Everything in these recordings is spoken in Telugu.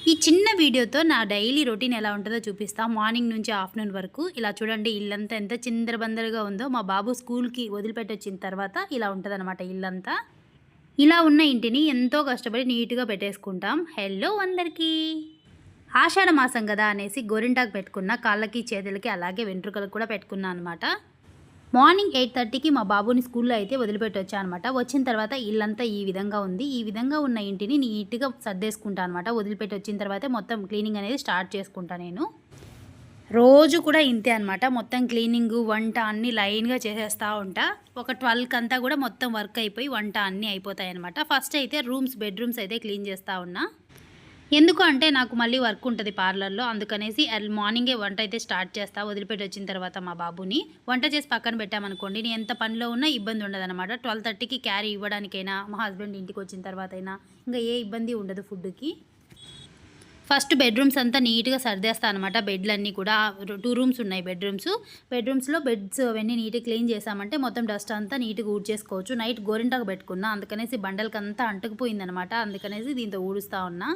ఈ చిన్న వీడియోతో నా డైలీ రొటీన్ ఎలా ఉంటుందో చూపిస్తా. మార్నింగ్ నుంచి ఆఫ్టర్నూన్ వరకు ఇలా చూడండి ఇల్లంతా ఎంత చిందరబందరగా ఉందో మా బాబు స్కూల్కి వదిలిపెట్టి వచ్చిన తర్వాత ఇలా ఉంటుందన్నమాట ఇల్లంతా. ఇలా ఉన్న ఇంటిని ఎంతో కష్టపడి నీట్గా పెట్టేసుకుంటాం. హెల్లో అందరికీ! ఆషాఢ మాసం కదా అనేసి గోరింటాకు పెట్టుకున్న కాళ్ళకి చేతులకి అలాగే వెంట్రుకలకు కూడా పెట్టుకున్నా అనమాట మార్నింగ్ ఎయిట్ థర్టీకి మా బాబుని స్కూల్లో అయితే వదిలిపెట్టొచ్చా అనమాట వచ్చిన తర్వాత ఇల్లంతా ఈ విధంగా ఉంది. ఈ విధంగా ఉన్న ఇంటిని నీట్గా సర్దేసుకుంటా అనమాట వదిలిపెట్టి వచ్చిన తర్వాత మొత్తం క్లీనింగ్ అనేది స్టార్ట్ చేసుకుంటా నేను. రోజు కూడా ఇంతే అనమాట మొత్తం క్లీనింగ్ వంట అన్నీ లైన్గా చేసేస్తూ ఉంటా. ఒక ట్వెల్వ్కి అంతా కూడా మొత్తం వర్క్ అయిపోయి వంట అన్నీ అయిపోతాయి అనమాట ఫస్ట్ అయితే రూమ్స్ బెడ్రూమ్స్ అయితే క్లీన్ చేస్తూ ఉన్నా. ఎందుకు అంటే నాకు మళ్ళీ వర్క్ ఉంటుంది పార్లర్లో. అందుకనేసి ఎర్లీ మార్నింగే వంట అయితే స్టార్ట్ చేస్తా. వదిలిపెట్టి వచ్చిన తర్వాత మా బాబుని వంట చేసి పక్కన పెట్టామనుకోండి నేను ఎంత పనిలో ఉన్నా ఇబ్బంది ఉండదు అనమాట ట్వెల్వ్ థర్టీకి క్యారీ ఇవ్వడానికైనా మా హస్బెండ్ ఇంటికి వచ్చిన తర్వాత అయినా ఇంకా ఏ ఇబ్బంది ఉండదు ఫుడ్కి. ఫస్ట్ బెడ్రూమ్స్ అంతా నీట్గా సర్దేస్తా అనమాట బెడ్లన్నీ కూడా టూ రూమ్స్ ఉన్నాయి బెడ్రూమ్స్. బెడ్రూమ్స్లో బెడ్స్ అవన్నీ నీట్గా క్లీన్ చేసామంటే మొత్తం డస్ట్ అంతా నీట్గా ఊడ్చేసుకోవచ్చు. నైట్ గోరింటాకు పెట్టుకున్నా అందుకనేసి బండలకి అంతా అంటుకుపోయిందనమాట అందుకనేసి దీంతో ఊడుస్తూ ఉన్నా.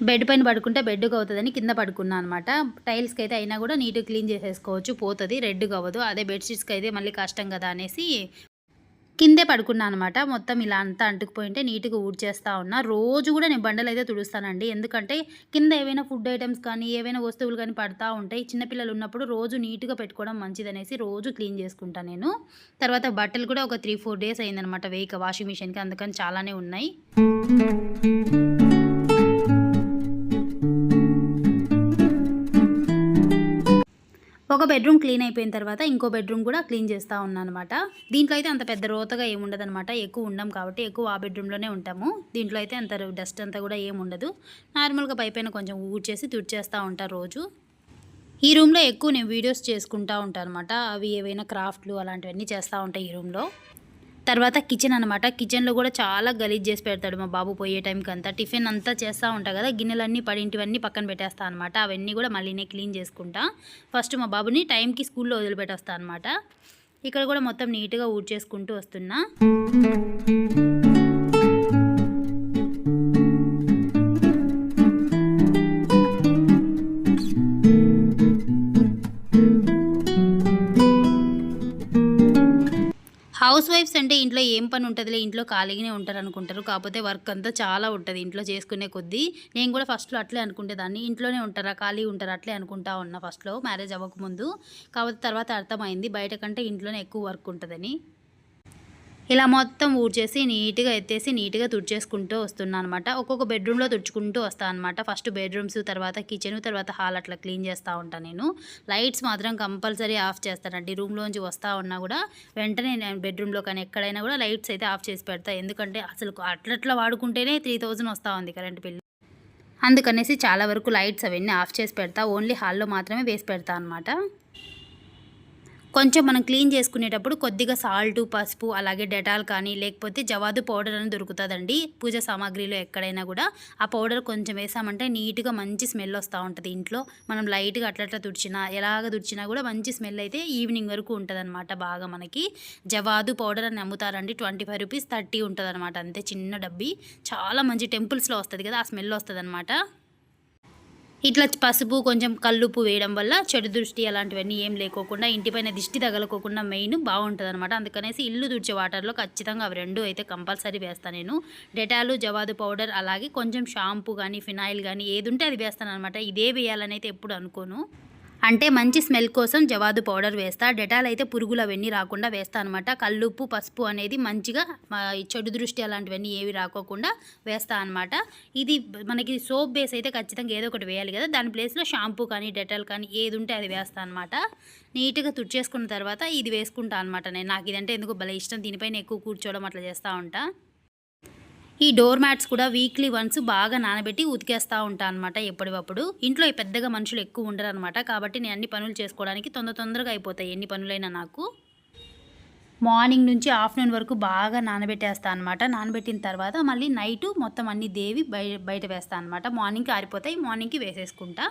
బెడ్ పైన పడుకుంటే బెడ్గా అవుతుందని కింద పడుకున్నా అనమాట టైల్స్కి అయితే అయినా కూడా నీట్గా క్లీన్ చేసేసుకోవచ్చు పోతుంది రెడ్గా అవ్వదు. అదే బెడ్షీట్స్కి అయితే మళ్ళీ కష్టం కదా అనేసి కిందే పడుకున్నా అనమాట మొత్తం ఇలా అంతా అంటుకుపోయింటే నీట్గా ఊడ్చేస్తా ఉన్నా. రోజు కూడా నేను బండలు అయితే తుడుస్తానండి. ఎందుకంటే కింద ఏవైనా ఫుడ్ ఐటమ్స్ కానీ ఏవైనా వస్తువులు కానీ పడతా ఉంటాయి చిన్నపిల్లలు ఉన్నప్పుడు రోజు నీట్గా పెట్టుకోవడం మంచిదనేసి రోజు క్లీన్ చేసుకుంటాను నేను. తర్వాత బట్టలు కూడా ఒక త్రీ ఫోర్ డేస్ అయిందనమాట వేయక వాషింగ్ మిషన్కి. అందుకని చాలానే ఉన్నాయి. ఒక బెడ్రూమ్ క్లీన్ అయిపోయిన తర్వాత ఇంకో బెడ్రూమ్ కూడా క్లీన్ చేస్తూ ఉన్నాను అనమాట దీంట్లో అయితే అంత పెద్ద రోతగా ఏముండదు అనమాట ఎక్కువ ఉండం కాబట్టి ఎక్కువ ఆ బెడ్రూమ్లోనే ఉంటాము. దీంట్లో అయితే అంత డస్ట్ అంతా కూడా ఏముండదు నార్మల్గా పైపైన కొంచెం ఊడ్చేసి తుడిచేస్తూ ఉంటారు రోజు. ఈ రూమ్లో ఎక్కువ నేను వీడియోస్ చేసుకుంటూ ఉంటాను అనమాట అవి ఏవైనా క్రాఫ్ట్లు అలాంటివన్నీ చేస్తూ ఉంటాయి ఈ రూమ్లో. తర్వాత కిచెన్ అనమాట కిచెన్లో కూడా చాలా గలీజ్ చేసి పెడతాడు మా బాబు పోయే టైంకి అంతా. టిఫిన్ అంతా చేస్తూ ఉంటా కదా గిన్నెలన్నీ పడింటివన్నీ పక్కన పెట్టేస్తా అనమాట అవన్నీ కూడా మళ్ళీనే క్లీన్ చేసుకుంటా. ఫస్ట్ మా బాబుని టైంకి స్కూల్లో వదిలిపెట్టేస్తా అనమాట ఇక్కడ కూడా మొత్తం నీట్గా ఊడ్చేసుకుంటూ వస్తున్నా. ఏం పని ఉంటుందిలే ఇంట్లో ఖాళీగానే ఉంటారు అనుకుంటారు కాకపోతే వర్క్ అంతా చాలా ఉంటుంది ఇంట్లో చేసుకునే కొద్దీ. నేను కూడా ఫస్ట్లో అట్లే అనుకుంటేదాన్ని ఇంట్లోనే ఉంటారా ఖాళీ ఉంటారా అట్లే అనుకుంటా ఉన్నా ఫస్ట్లో మ్యారేజ్ అవ్వకముందు. కాకపోతే తర్వాత అర్థమైంది బయట కంటే ఇంట్లోనే ఎక్కువ వర్క్ ఉంటుందని. ఇలా మొత్తం ఊడ్చేసి నీట్గా ఎత్తేసి నీట్గా తుడిచేసుకుంటూ వస్తున్నాను అనమాట ఒక్కొక్క బెడ్రూమ్లో తుడుచుకుంటూ వస్తాను అనమాట ఫస్ట్ బెడ్రూమ్స్ తర్వాత కిచెన్ తర్వాత హాల్ అట్లా క్లీన్ చేస్తూ ఉంటాను నేను. లైట్స్ మాత్రం కంపల్సరీ ఆఫ్ చేస్తానండి. రూమ్లోంచి వస్తూ ఉన్నా కూడా వెంటనే నేను బెడ్రూమ్లో కానీ ఎక్కడైనా కూడా లైట్స్ అయితే ఆఫ్ చేసి పెడతా. ఎందుకంటే అసలు అట్లట్లా వాడుకుంటేనే త్రీ థౌజండ్ వస్తూ ఉంది కరెంట్ బిల్ అందుకనేసి చాలా వరకు లైట్స్ అవన్నీ ఆఫ్ చేసి పెడతా. ఓన్లీ హాల్లో మాత్రమే వేసి పెడతా అనమాట కొంచెం మనం క్లీన్ చేసుకునేటప్పుడు కొద్దిగా సాల్ట్ పసుపు అలాగే డెటాల్ కానీ లేకపోతే జవాదు పౌడర్ అని దొరుకుతుందండి. పూజ సామాగ్రిలో ఎక్కడైనా కూడా ఆ పౌడర్ కొంచెం వేసామంటే నీట్గా మంచి స్మెల్ వస్తూ ఉంటుంది ఇంట్లో. మనం లైట్గా అట్లట్లా తుడిచినా ఎలాగ తుడిచినా కూడా మంచి స్మెల్ అయితే ఈవినింగ్ వరకు ఉంటుంది బాగా మనకి. జవాదు పౌడర్ అని అమ్ముతారండి ట్వంటీ ఫైవ్ రూపీస్ థర్టీ ఉంటుంది అంతే చిన్న డబ్బి. చాలా మంచి టెంపుల్స్లో వస్తుంది కదా ఆ స్మెల్ వస్తుంది ఇట్లా పసుపు కొంచెం కల్లుపు వేయడం వల్ల చెడు దృష్టి అలాంటివన్నీ ఏం లేకోకుండా ఇంటిపైన దిష్టి తగలకోకుండా మెయిన్ బాగుంటుంది అనమాట అందుకనేసి ఇల్లు తుడిచే వాటర్లో ఖచ్చితంగా అవి రెండు అయితే కంపల్సరీ వేస్తాను నేను. డెటాలు జవాదు పౌడర్ అలాగే కొంచెం షాంపూ కానీ ఫినాయిల్ కానీ ఏది ఉంటే అది వేస్తాను అనమాట ఇదే వేయాలని అయితే ఎప్పుడు అనుకోను. అంటే మంచి స్మెల్ కోసం జవాదు పౌడర్ వేస్తా. డెటాల్ అయితే పురుగులు అవన్నీ రాకుండా వేస్తా అనమాట కల్లుప్పు పసుపు అనేది మంచిగా చెడు దృష్టి అలాంటివన్నీ ఏవి రాకోకుండా వేస్తా అనమాట ఇది మనకి సోప్ బేస్ అయితే ఖచ్చితంగా ఏదో ఒకటి వేయాలి కదా. దాని ప్లేస్లో షాంపూ కానీ డెటాల్ కానీ ఏది ఉంటే అది వేస్తా అనమాట నీట్గా తుడిచేసుకున్న తర్వాత ఇది వేసుకుంటా అనమాట నేను. నాకు ఇదంటే ఎందుకు భలే ఇష్టం. దీనిపైన ఎక్కువ కూర్చోవడం అట్లా చేస్తూ ఉంటా. ఈ డోర్ మ్యాట్స్ కూడా వీక్లీ వన్స్ బాగా నానబెట్టి ఉతికేస్తూ ఉంటాను అనమాట ఎప్పటికప్పుడు ఇంట్లో పెద్దగా మనుషులు ఎక్కువ ఉండరు అనమాట కాబట్టి నేను అన్ని పనులు చేసుకోవడానికి తొందర తొందరగా అయిపోతాయి ఎన్ని పనులైనా నాకు. మార్నింగ్ నుంచి ఆఫ్టర్నూన్ వరకు బాగా నానబెట్టేస్తాను అనమాట నానబెట్టిన తర్వాత మళ్ళీ నైట్ మొత్తం అన్ని దేవి బయట బయట వేస్తాను అనమాట మార్నింగ్కి ఆరిపోతాయి మార్నింగ్కి వేసేసుకుంటా.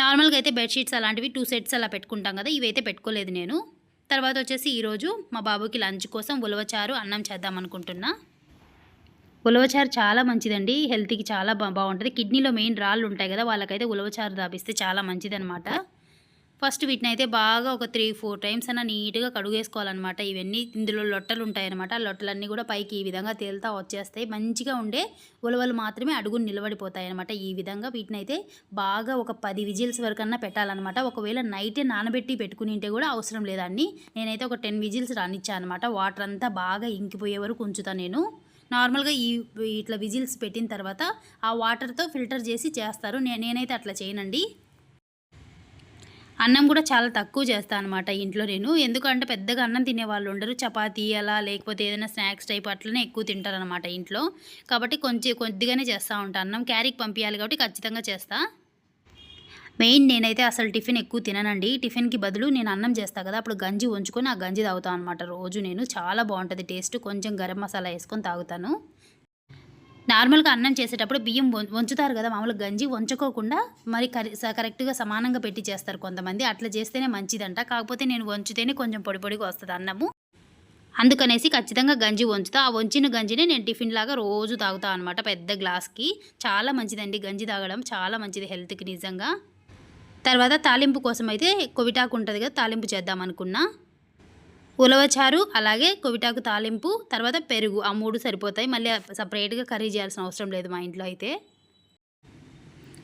నార్మల్గా అయితే బెడ్షీట్స్ అలాంటివి టూ సెట్స్ అలా పెట్టుకుంటాం కదా ఇవైతే పెట్టుకోలేదు నేను. తర్వాత వచ్చేసి ఈరోజు మా బాబుకి లంచ్ కోసం ఉలవచారు అన్నం చేద్దాం అనుకుంటున్నా. ఉలవచారు చాలా మంచిదండి. హెల్త్కి చాలా బా బాగుంటుంది. కిడ్నీలో మెయిన్ రాళ్ళు ఉంటాయి కదా వాళ్ళకైతే ఉలవచారు దాపిస్తే చాలా మంచిదనమాట ఫస్ట్ వీటిని అయితే బాగా ఒక త్రీ ఫోర్ టైమ్స్ అన్న నీట్గా కడుగేసుకోవాలన్నమాట. ఇవన్నీ ఇందులో లొట్టలు ఉంటాయన్నమాట. ఆ లొట్టలన్నీ కూడా పైకి ఈ విధంగా తేలుతా వచ్చేస్తాయి. మంచిగా ఉండే ఉలవలు మాత్రమే అడుగును నిలబడిపోతాయి అనమాట ఈ విధంగా వీటిని అయితే బాగా ఒక పది విజిల్స్ వరకన్నా పెట్టాలన్నమాట. ఒకవేళ నైటే నానబెట్టి పెట్టుకుని ఉంటే కూడా అవసరం లేదండి. నేనైతే ఒక టెన్ విజిల్స్ రానిచ్చాను అనమాట వాటర్ అంతా బాగా ఇంకిపోయే వరకు ఉంచుతాను నేను. నార్మల్గా ఈ ఇట్లా విజిల్స్ పెట్టిన తర్వాత ఆ వాటర్తో ఫిల్టర్ చేసి చేస్తారు. నేనైతే అట్లా చేయనండి. అన్నం కూడా చాలా తక్కువ చేస్తాను అనమాట ఇంట్లో నేను. ఎందుకంటే పెద్దగా అన్నం తినే వాళ్ళు ఉండరు. చపాతీ అలా లేకపోతే ఏదైనా స్నాక్స్ టైప్ అట్లనే ఎక్కువ తింటారనమాట ఇంట్లో. కాబట్టి కొంచెం కొద్దిగానే చేస్తూ ఉంటాను అన్నం. క్యారీకి పంపించాలి కాబట్టి ఖచ్చితంగా చేస్తాను మెయిన్ నేనైతే అసలు టిఫిన్ ఎక్కువ తిననండి. టిఫిన్కి బదులు నేను అన్నం చేస్తాను కదా అప్పుడు గంజి ఉంచుకొని ఆ గంజి తాగుతాను అనమాట రోజు నేను చాలా బాగుంటుంది టేస్ట్. కొంచెం గరం మసాలా వేసుకొని తాగుతాను. నార్మల్గా అన్నం చేసేటప్పుడు బియ్యం వం- వంచుతారు కదా మామూలుగా గంజి వంచుకోకుండా మరి కరి స- కరెక్ట్గా సమానంగా పెట్టి చేస్తారు కొంతమంది. అట్లా చేస్తేనే మంచిదంట. కాకపోతే నేను వంచితేనే కొంచెం పొడి పొడిగా వస్తుంది అన్నము. అందుకనేసి ఖచ్చితంగా గంజి వంచుతా. ఆ వంచిన గంజిని నేను టిఫిన్ లాగా రోజు తాగుతా అనమాట పెద్ద గ్లాస్కి. చాలా మంచిదండి గంజి తాగడం. చాలా మంచిది హెల్త్కి నిజంగా. తర్వాత తాలింపు కోసం అయితే కొవిటాకు ఉంటుంది కదా తాలింపు చేద్దాం అనుకున్నా. ఉలవచారు అలాగే కొవిటాకు తాలింపు తర్వాత పెరుగు. ఆ మూడు సరిపోతాయి. మళ్ళీ సపరేట్గా కర్రీ చేయాల్సిన అవసరం లేదు మా ఇంట్లో అయితే.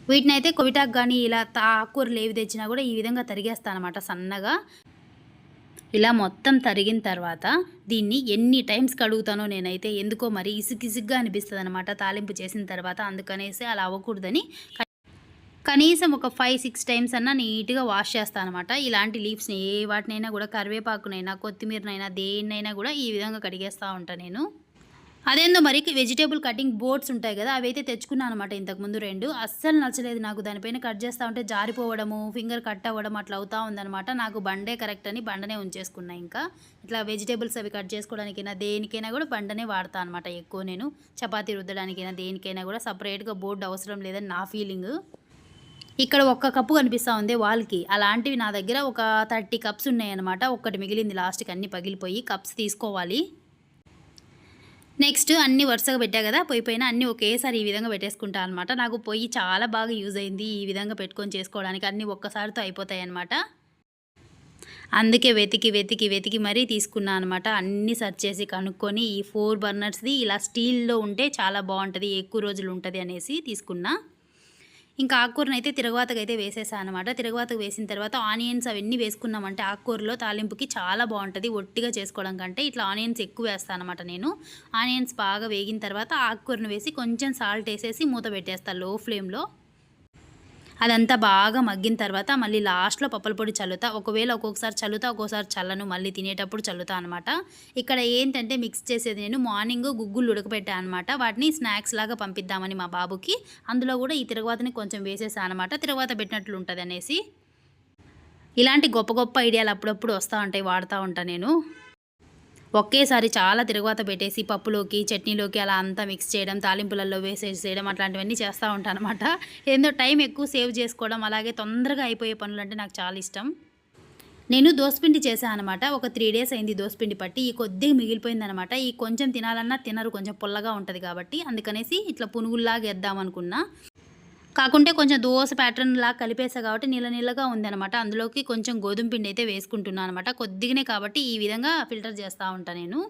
వీటిని అయితే కొవిటాకు కానీ ఇలా తా- ఆకుకూరలు ఏవి తెచ్చినా కూడా ఈ విధంగా తరిగేస్తాను అనమాట సన్నగా. ఇలా మొత్తం తరిగిన తర్వాత దీన్ని ఎన్ని టైమ్స్ కడుగుతానో నేనైతే ఎందుకో మరి ఇసుకిసుగ్గా అనిపిస్తుంది అనమాట తాలింపు చేసిన తర్వాత అందుకనేసి అలా అవ్వకూడదని కనీసం ఒక ఫైవ్ సిక్స్ టైమ్స్ అన్నా నీట్గా వాష్ చేస్తాను అనమాట ఇలాంటి లీవ్స్ని ఏ వాటినైనా కూడా కరివేపాకునైనా కొత్తిమీరనైనా దేన్నైనా కూడా ఈ విధంగా కడిగేస్తూ ఉంటాను నేను. అదేందో మరి వెజిటేబుల్ కటింగ్ బోర్డ్స్ ఉంటాయి కదా అవి అయితే తెచ్చుకున్నాను అనమాట ఇంతకుముందు రెండు. అస్సలు నచ్చలేదు నాకు దానిపైన కట్ చేస్తూ ఉంటే జారిపోవడము ఫింగర్ కట్ అవ్వడం అట్లా అవుతా ఉందనమాట నాకు బండే కరెక్ట్ అని బండనే ఉంచేసుకున్నా ఇంకా. ఇట్లా వెజిటేబుల్స్ అవి కట్ చేసుకోవడానికైనా దేనికైనా కూడా బండనే వాడతా అనమాట ఎక్కువ నేను. చపాతీ రుద్దడానికైనా దేనికైనా కూడా సపరేట్గా బోర్డు అవసరం లేదని నా ఫీలింగ్ ఇక్కడ ఒక్క కప్పు కనిపిస్తూ ఉంది వాల్కి అలాంటివి నా దగ్గర ఒక థర్టీ కప్స్ ఉన్నాయన్నమాట. ఒక్కటి మిగిలింది లాస్ట్కి అన్ని పగిలిపోయి కప్స్ తీసుకోవాలి. నెక్స్ట్ అన్ని వరుసగా పెట్టా కదా పొయ్యి పైన అన్నీ ఒకేసారి ఈ విధంగా పెట్టేసుకుంటా అనమాట నాకు పొయ్యి చాలా బాగా యూజ్ అయింది ఈ విధంగా పెట్టుకొని చేసుకోవడానికి. అన్నీ ఒక్కసారితో అయిపోతాయి అనమాట అందుకే వెతికి వెతికి వెతికి మరీ తీసుకున్నా అనమాట అన్నీ సెర్చ్ చేసి కనుక్కొని ఈ ఫోర్ బర్నర్స్ది ఇలా స్టీల్లో ఉంటే చాలా బాగుంటుంది ఎక్కువ రోజులు ఉంటుంది అనేసి తీసుకున్నా. ఇంకా ఆకుకూరను అయితే తిరగవాతకు అయితే వేసేసాను అనమాట తిరగవాతకు వేసిన తర్వాత ఆనియన్స్ అవన్నీ వేసుకున్నామంటే ఆకుకూరలో తాలింపుకి చాలా బాగుంటుంది. ఒట్టిగా చేసుకోవడం కంటే ఇట్లా ఆనియన్స్ ఎక్కువ వేస్తాను అనమాట నేను. ఆనియన్స్ బాగా వేగిన తర్వాత ఆకుకూరను వేసి కొంచెం సాల్ట్ వేసేసి మూత పెట్టేస్తాను లో ఫ్లేమ్లో. అదంతా బాగా మగ్గిన తర్వాత మళ్ళీ లాస్ట్లో పప్పుల పొడి చల్లుతా. ఒకవేళ ఒక్కొక్కసారి చల్లుతా ఒక్కోసారి చల్లను. మళ్ళీ తినేటప్పుడు చల్లుతా అనమాట ఇక్కడ ఏంటంటే మిక్స్ చేసేది నేను మార్నింగ్ గుగ్గులు ఉడకపెట్టా అనమాట వాటిని స్నాక్స్ లాగా పంపిద్దామని మా బాబుకి. అందులో కూడా ఈ తిరగవాతని కొంచెం వేసేసా అనమాట తిరగవాత పెట్టినట్లు ఉంటుంది అనేసి ఇలాంటి గొప్ప గొప్ప ఐడియాలు అప్పుడప్పుడు వస్తూ ఉంటాయి వాడుతూ ఉంటాను నేను. ఒకేసారి చాలా తిరగవాత పెట్టేసి పప్పులోకి చట్నీలోకి అలా అంతా మిక్స్ చేయడం తాలింపులలో వేసేసేయడం అట్లాంటివన్నీ చేస్తూ ఉంటాను అనమాట ఏందో టైం ఎక్కువ సేవ్ చేసుకోవడం అలాగే తొందరగా అయిపోయే పనులు అంటే నాకు చాలా ఇష్టం. నేను దోసపిండి చేశాను అనమాట ఒక త్రీ డేస్ అయింది దోసపిండి పట్టి. ఈ కొద్దిగా మిగిలిపోయింది అనమాట ఈ కొంచెం తినాలన్నా తినరు కొంచెం పుల్లగా ఉంటుంది కాబట్టి. అందుకనేసి ఇట్లా పునుగుల్లాగా వేద్దాం అనుకున్నా కాకుంటే కొంచెం దోశ ప్యాటర్న్ లాగా కలిపేసా కాబట్టి నీళ్ళ నీళ్ళగా ఉందనమాట అందులోకి కొంచెం గోధుమ పిండి అయితే వేసుకుంటున్నాను అనమాట కొద్దిగానే కాబట్టి ఈ విధంగా ఫిల్టర్ చేస్తూ ఉంటాను నేను.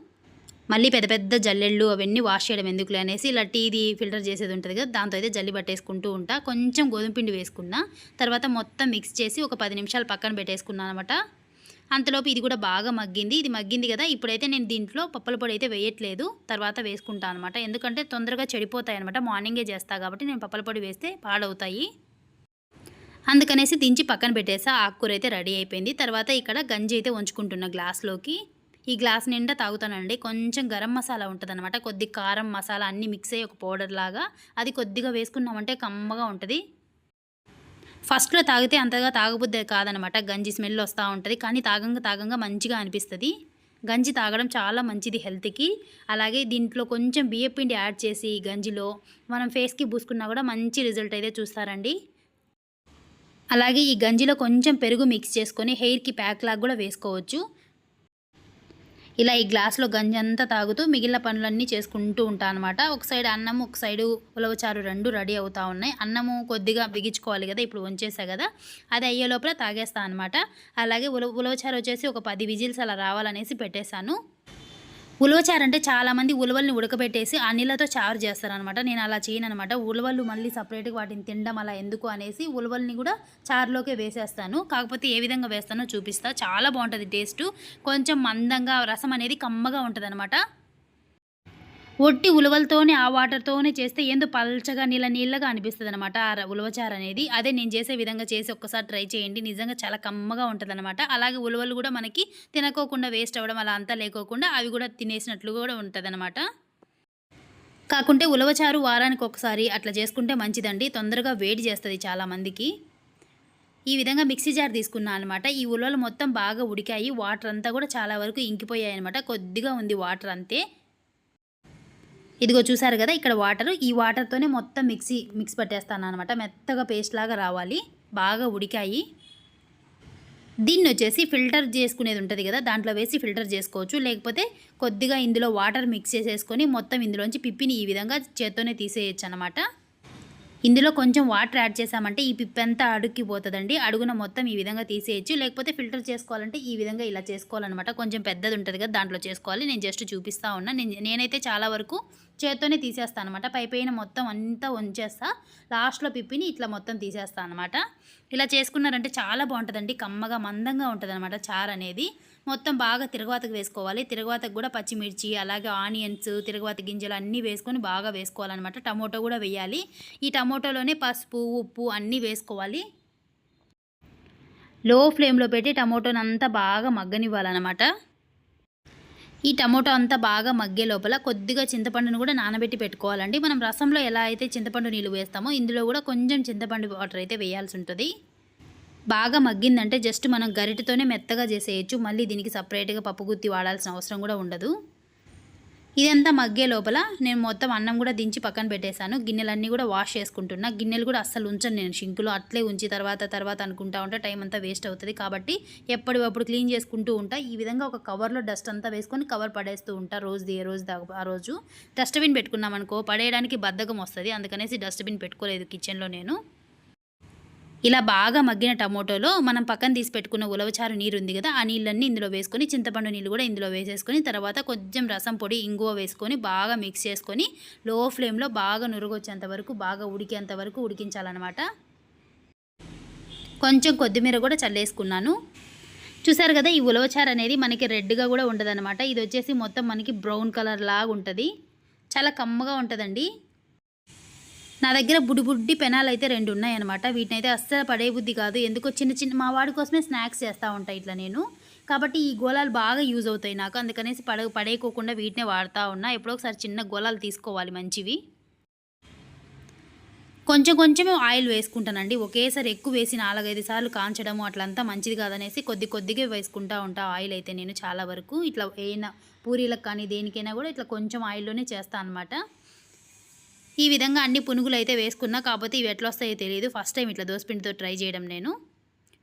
మళ్ళీ పెద్ద పెద్ద జల్లెళ్ళు అవన్నీ వాష్ చేయడం ఎందుకులే అనేసి ఇలా టీది ఫిల్టర్ చేసేది ఉంటుంది కదా దాంతో అయితే జల్లి పట్టేసుకుంటూ ఉంటా. కొంచెం గోధుమ పిండి వేసుకున్నా తర్వాత మొత్తం మిక్స్ చేసి ఒక పది నిమిషాలు పక్కన పెట్టేసుకున్నాను అనమాట అంతలోపు ఇది కూడా బాగా మగ్గింది. ఇది మగ్గింది కదా ఇప్పుడైతే నేను దీంట్లో పప్పుల పొడి అయితే వేయట్లేదు. తర్వాత వేసుకుంటాను అనమాట ఎందుకంటే తొందరగా చెడిపోతాయి అనమాట మార్నింగే చేస్తా కాబట్టి నేను పప్పుల పొడి వేస్తే పాడవుతాయి. అందుకనేసి దించి పక్కన పెట్టేసా. ఆకుకూర అయితే రెడీ అయిపోయింది. తర్వాత ఇక్కడ గంజి అయితే ఉంచుకుంటున్న గ్లాస్లోకి. ఈ గ్లాస్ నిండా తాగుతానండి. కొంచెం గరం మసాలా ఉంటుందన్నమాట. కొద్ది కారం మసాలా అన్నీ మిక్స్ అయ్యి ఒక పౌడర్ లాగా. అది కొద్దిగా వేసుకున్నామంటే కమ్మగా ఉంటుంది. ఫస్ట్లో తాగితే అంతగా తాగబుద్ది కాదనమాట. గంజి స్మెల్ వస్తూ ఉంటుంది. కానీ తాగంగా తాగంగా మంచిగా అనిపిస్తుంది. గంజి తాగడం చాలా మంచిది హెల్త్కి. అలాగే దీంట్లో కొంచెం బియ్యపిండి యాడ్ చేసి గంజిలో మనం ఫేస్కి పూసుకున్నా కూడా మంచి రిజల్ట్ అయితే చూస్తారండి. అలాగే ఈ గంజిలో కొంచెం పెరుగు మిక్స్ చేసుకొని హెయిర్కి ప్యాక్ లాగా కూడా వేసుకోవచ్చు. ఇలా ఈ గ్లాస్లో గంజి అంతా తాగుతూ మిగిలిన పనులన్నీ చేసుకుంటూ ఉంటాను అనమాట ఒక సైడ్ అన్నం ఒక సైడు ఉలవచారు రెండు రెడీ అవుతూ ఉన్నాయి. అన్నము కొద్దిగా బిగించుకోవాలి కదా ఇప్పుడు వంచేసా కదా అది అయ్యే లోపల తాగేస్తాను అనమాట అలాగే ఉల ఉలవచారు వచ్చేసి ఒక పది విజిల్స్ అలా రావాలనేసి పెట్టేశాను. ఉలవచారు అంటే చాలామంది ఉలవల్ని ఉడకబెట్టేసి ఆ నీళ్ళతో చారు చేస్తారనమాట. నేను అలా చేయను అనమాట ఉలవలు మళ్ళీ సపరేట్గా వాటిని తినడం అలా ఎందుకు అనేసి ఉలవల్ని కూడా చారులోకే వేసేస్తాను. కాకపోతే ఏ విధంగా వేస్తానో చూపిస్తా. చాలా బాగుంటుంది టేస్ట్. కొంచెం మందంగా రసం అనేది కమ్మగా ఉంటుంది ఒట్టి ఉలవలతోనే ఆ వాటర్తోనే చేస్తే ఏందో పల్చగా నీళ్ళ నీళ్ళగా అనిపిస్తుంది అనమాట ఆ ఉలవచారు అనేది. అదే నేను చేసే విధంగా చేసి ఒక్కసారి ట్రై చేయండి. నిజంగా చాలా కమ్మగా ఉంటుంది అనమాట అలాగే ఉలవలు కూడా మనకి తినకోకుండా వేస్ట్ అవ్వడం అలా అంతా లేకోకుండా అవి కూడా తినేసినట్లు కూడా ఉంటుంది అనమాట కాకుంటే ఉలవచారు వారానికి ఒకసారి అట్లా చేసుకుంటే మంచిదండి. తొందరగా వేడి చేస్తుంది చాలా మందికి. ఈ విధంగా మిక్సీ జార్ తీసుకున్నాను అనమాట. ఈ ఉలవలు మొత్తం బాగా ఉడికాయి. వాటర్ అంతా కూడా చాలా వరకు ఇంకిపోయాయి అనమాట కొద్దిగా ఉంది వాటర్ అంతే. ఇదిగో చూసారు కదా ఇక్కడ వాటర్. ఈ వాటర్తోనే మొత్తం మిక్సీ మిక్స్ పట్టేస్తాను అనమాట మెత్తగా పేస్ట్ లాగా రావాలి. బాగా ఉడికాయి. దీన్ని వచ్చేసి ఫిల్టర్ చేసుకునేది ఉంటుంది కదా దాంట్లో వేసి ఫిల్టర్ చేసుకోవచ్చు. లేకపోతే కొద్దిగా ఇందులో వాటర్ మిక్స్ చేసేసుకొని మొత్తం ఇందులోంచి పిప్పిని ఈ విధంగా చేత్తోనే తీసేయచ్చు అనమాట ఇందులో కొంచెం వాటర్ యాడ్ చేసామంటే ఈ పిప్ అంతా అడుక్కిపోతుందండి. అడుగున మొత్తం ఈ విధంగా తీసేయచ్చు. లేకపోతే ఫిల్టర్ చేసుకోవాలంటే ఈ విధంగా ఇలా చేసుకోవాలన్నమాట. కొంచెం పెద్దది ఉంటుంది కదా దాంట్లో చేసుకోవాలి. నేను జస్ట్ చూపిస్తా ఉన్నా. నేను నేనైతే చాలా వరకు చేత్తోనే తీసేస్తాను అనమాట పైపైన మొత్తం అంతా ఉంచేస్తా లాస్ట్లో పిప్పిని ఇట్లా మొత్తం తీసేస్తాను అనమాట ఇలా చేసుకున్నారంటే చాలా బాగుంటుందండి. కమ్మగా మందంగా ఉంటుంది అనమాట చారు అనేది. మొత్తం బాగా తిరగవాతకు వేసుకోవాలి. తిరుగువాతకు కూడా పచ్చిమిర్చి అలాగే ఆనియన్స్ తిరగవాత గింజలు అన్నీ వేసుకొని బాగా వేసుకోవాలన్నమాట. టమోటో కూడా వేయాలి. ఈ టమోటోలోనే పసుపు ఉప్పు అన్నీ వేసుకోవాలి. లో ఫ్లేమ్లో పెట్టి టమోటోని అంతా బాగా మగ్గనివ్వాలన్నమాట. ఈ టమోటో అంతా బాగా మగ్గే లోపల కొద్దిగా చింతపండును కూడా నానబెట్టి పెట్టుకోవాలండి. మనం రసంలో ఎలా అయితే చింతపండు నీళ్ళు వేస్తామో ఇందులో కూడా కొంచెం చింతపండు వాటర్ అయితే వేయాల్సి ఉంటుంది. బాగా మగ్గిందంటే జస్ట్ మనం గరిటతోనే మెత్తగా చేసేయచ్చు. మళ్ళీ దీనికి సపరేట్గా పప్పు గుత్తి వాడాల్సిన అవసరం కూడా ఉండదు. ఇదంతా మగ్గే లోపల నేను మొత్తం అన్నం కూడా దించి పక్కన పెట్టేశాను. గిన్నెలన్నీ కూడా వాష్ చేసుకుంటున్నా. గిన్నెలు కూడా అస్సలు ఉంచను నేను. షింకులో అట్లే ఉంచి తర్వాత తర్వాత అనుకుంటా ఉంటే. టైం అంతా వేస్ట్ అవుతుంది. కాబట్టి ఎప్పటికప్పుడు క్లీన్ చేసుకుంటూ ఉంటా. ఈ విధంగా ఒక కవర్లో డస్ట్ అంతా వేసుకొని కవర్ పడేస్తూ ఉంటా రోజు ఏ రోజు ఆ రోజు. డస్ట్బిన్ పెట్టుకున్నాం అనుకో పడేయడానికి బద్ధకం వస్తుంది. అందుకనేసి డస్ట్బిన్ పెట్టుకోలేదు కిచెన్లో నేను. ఇలా బాగా మగ్గిన టమోటోలో మనం పక్కన తీసి పెట్టుకున్న ఉలవచారు నీరు ఉంది కదా ఆ నీళ్ళన్నీ ఇందులో వేసుకొని చింతపండు నీళ్ళు కూడా ఇందులో వేసేసుకొని తర్వాత కొంచెం రసం పొడి ఇంగువ వేసుకొని బాగా మిక్స్ చేసుకొని లో ఫ్లేమ్లో బాగా నురుగొచ్చేంత వరకు బాగా ఉడికేంత వరకు ఉడికించాలన్నమాట. కొంచెం కొద్దిమీర కూడా చల్లేసుకున్నాను. చూసారు కదా ఈ ఉలవచారు అనేది మనకి రెడ్గా కూడా ఉండదన్నమాట. ఇది వచ్చేసి మొత్తం మనకి బ్రౌన్ కలర్ లాగా ఉంటుంది. చాలా కమ్మగా ఉంటుందండి. నా దగ్గర బుడిబుడ్డి పెనాలు అయితే రెండు ఉన్నాయన్నమాట. వీటిని అయితే అస్సలు పడే బుద్ధి కాదు. ఎందుకో చిన్న చిన్న మా వాడి కోసమే స్నాక్స్ చేస్తూ ఉంటాయి ఇట్లా నేను. కాబట్టి ఈ గోళాలు బాగా యూజ్ అవుతాయి నాకు. అందుకనేసి పడ పడేయకోకుండా వీటినే వాడుతూ ఉన్నా. ఎప్పుడో ఒకసారి చిన్న గోళాలు తీసుకోవాలి మంచివి. కొంచెం కొంచెం ఆయిల్ వేసుకుంటానండి. ఒకేసారి ఎక్కువ వేసి నాలుగైదు సార్లు కాంచడము అట్లంతా మంచిది కాదనేసి కొద్ది కొద్దిగా వేసుకుంటా ఉంటా ఆయిల్ అయితే నేను చాలా వరకు. ఇట్లా ఏమైనా పూరీలకు కానీ దేనికైనా కూడా ఇట్లా కొంచెం ఆయిల్లోనే చేస్తాను అనమాట ఈ విధంగా అన్ని పునుగులు అయితే వేసుకున్నా కాకపోతే ఇవి ఎట్లా వస్తాయో తెలియదు ఫస్ట్ టైం ఇట్లా దోసపిండితో ట్రై చేయడం నేను.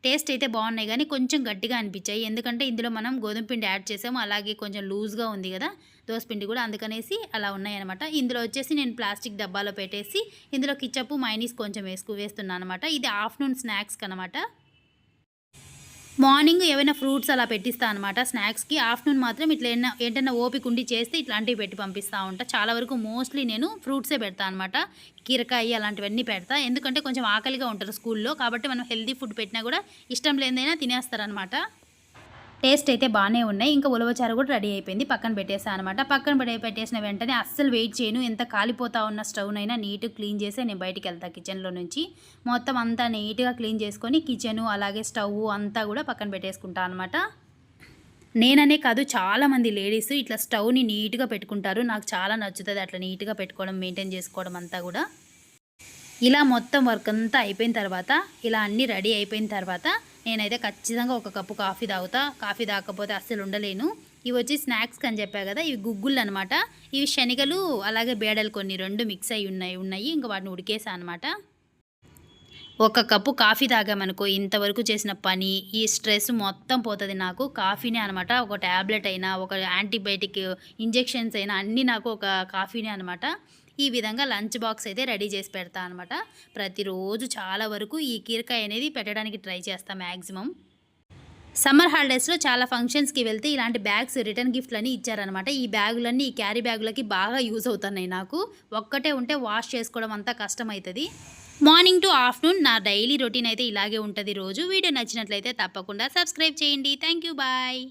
టేస్ట్ అయితే బాగున్నాయి కానీ కొంచెం గట్టిగా అనిపించాయి. ఎందుకంటే ఇందులో మనం గోధుమ పిండి యాడ్ చేసాము. అలాగే కొంచెం లూజ్గా ఉంది కదా దోసపిండి కూడా అందుకనేసి అలా ఉన్నాయన్నమాట. ఇందులో వచ్చేసి నేను ప్లాస్టిక్ డబ్బాలో పెట్టేసి ఇందులో కిచ్చప్పు మైనీస్ కొంచెం వేసుకు వేస్తున్నాను అనమాట ఇది ఆఫ్టర్నూన్ స్నాక్స్కి అనమాట మార్నింగ్ ఏవైనా ఫ్రూట్స్ అలా పెట్టిస్తా అనమాట స్నాక్స్కి ఆఫ్టర్నూన్ మాత్రం ఇట్లా ఏమైనా ఏంటన్నా ఓపిక ఉండి చేస్తే ఇట్లాంటివి పెట్టి పంపిస్తూ ఉంటా. చాలా వరకు మోస్ట్లీ నేను ఫ్రూట్సే పెడతా అనమాట కీరకాయ అలాంటివన్నీ పెడతా. ఎందుకంటే కొంచెం ఆకలిగా ఉంటారు స్కూల్లో. కాబట్టి మనం హెల్తీ ఫుడ్ పెట్టినా కూడా ఇష్టం లేదైనా తినేస్తారనమాట టేస్ట్ అయితే బాగానే ఉన్నాయి. ఇంకా ఉలవచారు కూడా రెడీ అయిపోయింది. పక్కన పెట్టేసాను అనమాట పక్కన పెట్టి పెట్టేసిన వెంటనే అస్సలు వెయిట్ చేయను. ఎంత కాలిపోతా ఉన్న స్టవ్నైనా నీట్గా క్లీన్ చేసి నేను బయటికి వెళ్తాను కిచెన్లో నుంచి. మొత్తం అంతా నీట్గా క్లీన్ చేసుకొని కిచెను అలాగే స్టవ్ అంతా కూడా పక్కన పెట్టేసుకుంటాను అనమాట నేననే కాదు చాలామంది లేడీస్ ఇట్లా స్టవ్ని నీట్గా పెట్టుకుంటారు. నాకు చాలా నచ్చుతుంది అట్లా నీట్గా పెట్టుకోవడం మెయింటైన్ చేసుకోవడం అంతా కూడా. ఇలా మొత్తం వర్క్ అంతా అయిపోయిన తర్వాత ఇలా అన్నీ రెడీ అయిపోయిన తర్వాత నేనైతే ఖచ్చితంగా ఒక కప్పు కాఫీ తాగుతా. కాఫీ తాగకపోతే అస్సలు ఉండలేను. ఇవి వచ్చి స్నాక్స్ అని చెప్పా కదా ఇవి గుగ్గులు అనమాట ఇవి శనగలు అలాగే బేడలు కొన్ని రెండు మిక్స్ అయి ఉన్నాయి ఉన్నాయి. ఇంకా వాటిని ఉడికేసా అనమాట ఒక కప్పు కాఫీ తాగామనుకో ఇంతవరకు చేసిన పని ఈ స్ట్రెస్ మొత్తం పోతుంది నాకు. కాఫీనే అనమాట ఒక ట్యాబ్లెట్ అయినా ఒక యాంటీబయాటిక్ ఇంజెక్షన్స్ అయినా అన్నీ నాకు ఒక కాఫీనే అనమాట ఈ విధంగా లంచ్ బాక్స్ అయితే రెడీ చేసి పెడతా అనమాట ప్రతిరోజు చాలా వరకు ఈ కీరకాయ అనేది పెట్టడానికి ట్రై చేస్తా మ్యాక్సిమం సమ్మర్ హాలిడేస్లో చాలా ఫంక్షన్స్కి వెళ్తే ఇలాంటి బ్యాగ్స్ రిటర్న్ గిఫ్ట్లని ఇచ్చారనమాట ఈ బ్యాగులన్నీ ఈ క్యారీ బ్యాగులకి బాగా యూజ్ అవుతున్నాయి నాకు. ఒక్కటే ఉంటే వాష్ చేసుకోవడం అంతా కష్టమవుతుంది మార్నింగ్ టు ఆఫ్టర్నూన్ నా డైలీ రొటీన్ అయితే ఇలాగే ఉంటుంది రోజు. వీడియో నచ్చినట్లయితే తప్పకుండా సబ్స్క్రైబ్ చేయండి. Thank you bye.